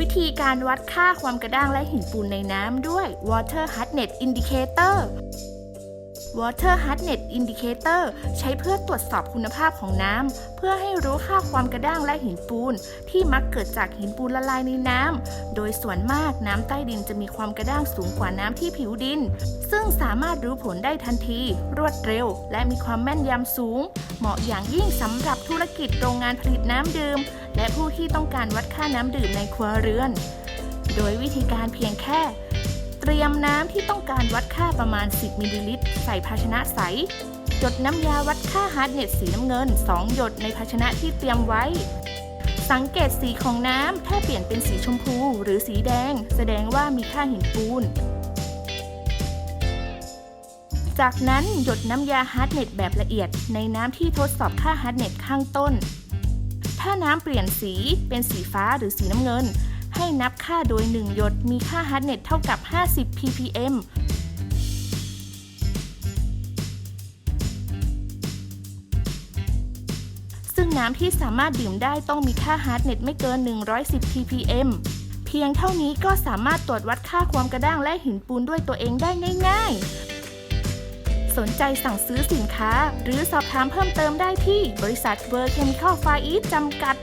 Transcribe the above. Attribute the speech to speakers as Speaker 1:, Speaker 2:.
Speaker 1: วิธีการวัดค่าความกระด้างและหินปูนในน้ำด้วย Water Hardness Indicator Water Hardness Indicator ใช้เพื่อตรวจสอบคุณภาพของน้ำ เพื่อให้รู้ค่าความกระด้างและหินปูน ที่มักเกิดจากหินปูนละลายในน้ำ โดยส่วนมากน้ำใต้ดินจะมีความกระด้างสูงกว่าน้ำที่ผิวดิน ซึ่งสามารถรู้ผลได้ทันที รวดเร็ว และมีความแม่นยำสูง เหมาะอย่างยิ่งสำหรับธุรกิจโรงงานผลิตน้ำดื่ม และผู้ที่ต้องการวัดค่าน้ำดื่มในครัวเรือน โดยวิธีการเพียงแค่ เตรียมน้ำที่ต้องการวัดค่าประมาณ 10มิลลิลิตรใส่ภาชนะใส หยดน้ำยาวัดค่าฮาร์ดเนสสีน้ำเงิน 2 หยดในภาชนะที่เตรียมไว้ สังเกตสีของน้ำ ถ้าเปลี่ยนเป็นสีชมพูหรือสีแดง แสดงว่ามีค่าหินปูน จากนั้นหยดน้ำยาฮาร์ดเนสแบบละเอียด ในน้ำที่ทดสอบค่าฮาร์ดเนสข้างต้น ถ้าน้ำเปลี่ยนสีเป็นสีฟ้าหรือสีน้ำเงิน นับค่าโดย 1 หยดมีค่าฮาร์ดเนสเท่ากับ 50 ppm ซึ่งน้ำที่สามารถดื่มได้ต้องมีค่าฮาร์ดเนสไม่เกิน 110 ppm เพียงเท่านี้ก็สามารถตรวจวัดค่าความกระด้างและหินปูนด้วยตัวเองได้ง่ายๆ สนใจสั่งซื้อสินค้า หรือสอบถามเพิ่มเติมได้ที่บริษัทเวอร์เคมิคอลไฟอีจำกัด